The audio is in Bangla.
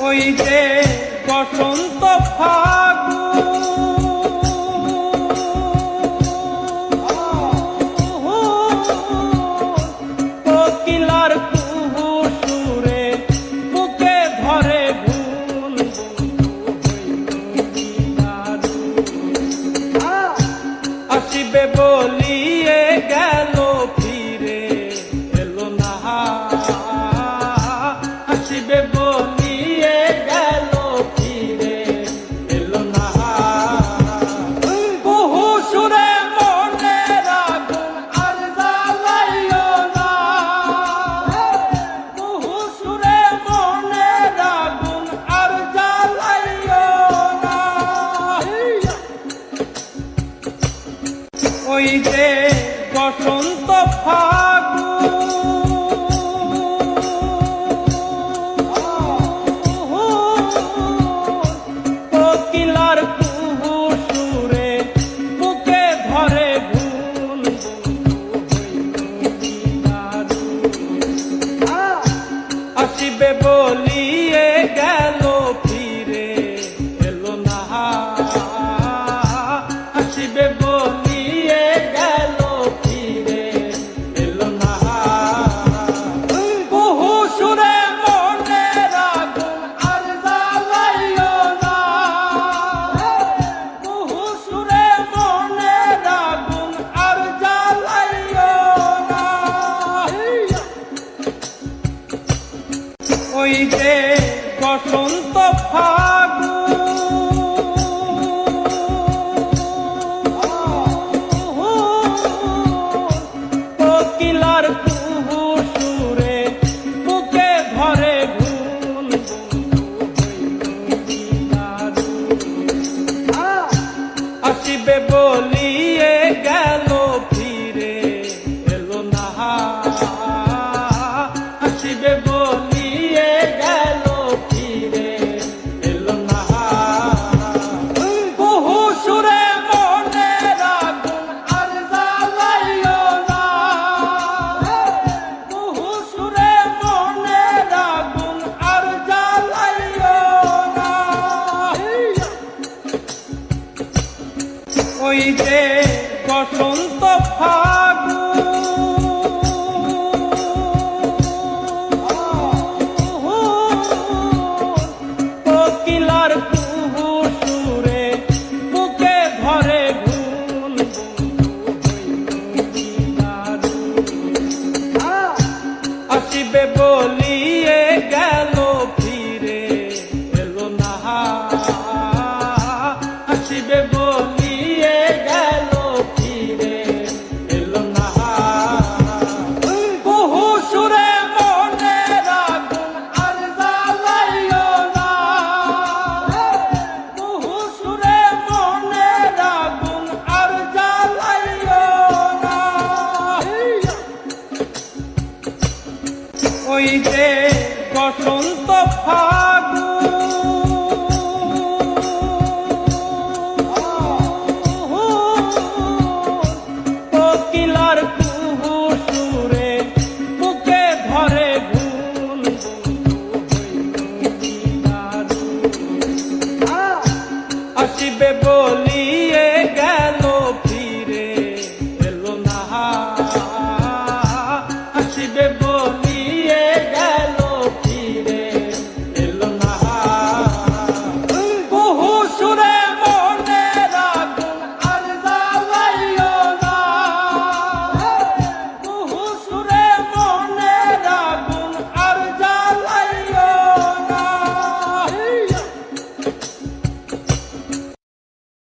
ওই যে বসন্ত ফাগ ওই যে বসন্ত ফাগু কোকিলার কুহু সুরে বুকে ধরে ভুল আসিবে বলিয়ে গেল ওই যে বসন্ত ফাগ আসিতে বসন্ত ফাগু কোকিলার কুহু সুরে বুকে ধরে ভুল আসিবে বলিয়ে গেল ফিরে এলো না। আসিবে